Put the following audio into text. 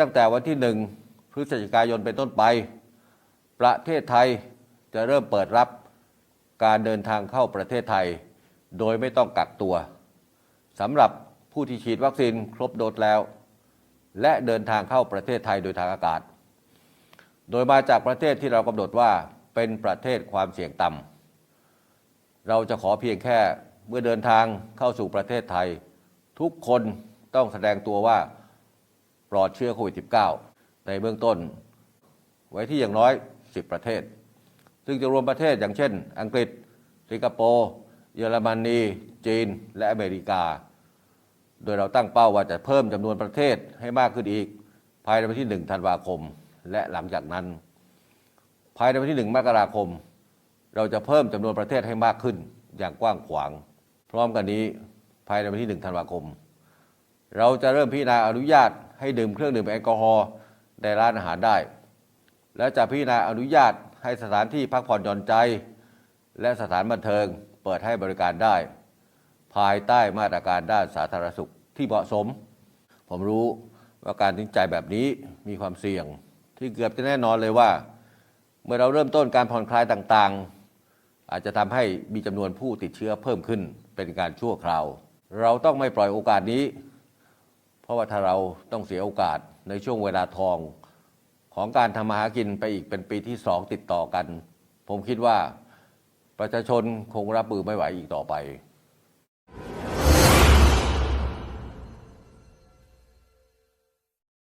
ตั้งแต่วันที่หนึ่งพฤศจิกายนเป็นต้นไป ประเทศไทยจะเริ่มเปิดรับการเดินทางเข้าประเทศไทย โดยไม่ต้องกักตัวสำหรับผู้ที่ฉีดวัคซีนครบโดสแล้ว และเดินทางเข้าประเทศไทยโดยทางอากาศ โดยมาจากประเทศที่เรากำหนดว่าเป็นประเทศความเสี่ยงต่ำเราจะขอเพียงแค่เมื่อเดินทางเข้าสู่ประเทศไทย ทุกคนต้องแสดงตัวว่า ปลอดเชื้อโควิด -19 ในเบื้องต้น ไว้ที่อย่างน้อย 10 ประเทศ ซึ่งจะรวมประเทศอย่างเช่น อังกฤษ สิงคโปร์ เยอรมนี จีน และอเมริกา โดยเราตั้งเป้าว่าจะเพิ่มจำนวนประเทศให้มากขึ้นอีก ภายในวันที่ 1 ธันวาคม และหลังจากนั้น ภายในวันที่ 1 มกราคม เราจะเพิ่มจำนวนประเทศให้มากขึ้นอย่างกว้างขวาง พร้อมกันนี้ภายในวันที่ 1 ธันวาคม เราจะเริ่มพิจารณาอนุญาต ให้ดื่มเครื่องดื่มแอลกอฮอล์ในร้านอาหารได้ และจะพิจารณาอนุญาตให้สถานที่พักผ่อนหย่อนใจ และสถานบันเทิงเปิดให้บริการได้ ภายใต้มาตรการด้านสาธารณสุขที่เหมาะสม ผมรู้ว่าการตัดสินใจแบบนี้มีความเสี่ยง ที่เกือบจะแน่นอนเลยว่า เมื่อเราเริ่มต้นการผ่อนคลายต่างๆ อาจจะทำให้มีจำนวนผู้ติดเชื้อเพิ่มขึ้นเป็นการชั่วคราว เราต้องไม่ปล่อยโอกาสนี้ ราะว่าถ้าเราต้องเสียโอกาสในช่วงเวลาทองของการทำมาหากินไปอีกเป็นปีที่สองติดต่อกัน ผมคิดว่าประชาชนคงรับมือไม่ไหวอีกต่อไป